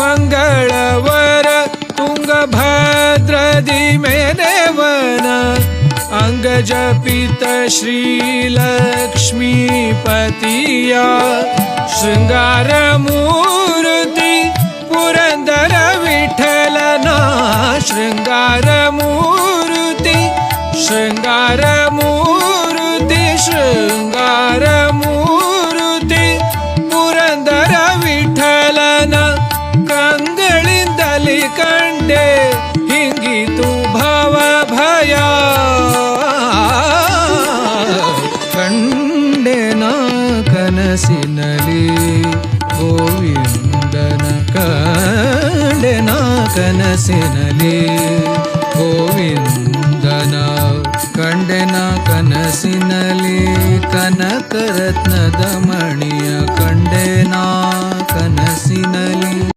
मङ्गलवर तुङ्गभद्र दीमय देवन अङ्गजपितश्रीलक्ष्मीपतया शृङ्गारमुति पुरन्दर विठलना शृङ्गारमुरुति शृङ्गार ಕಂಗಳಿಂದಲಿ ಕಂಡೆ ಹಿಂಗಿತು ಭವ ಭಯ ಕಂಡೆನ ಕನಸಿನಲಿ ಗೋವಿಂದನ ಕಂಡೆನ ಕನಸಿನಲಿ ಗೋವಿಂದನ ಕಂಡೆನ ಕನಸಿನಲಿ ಕನಕರತ್ನದ ಮಣಿಯ ಕಂಡೆನಾ ಕನಸಿನಲಿ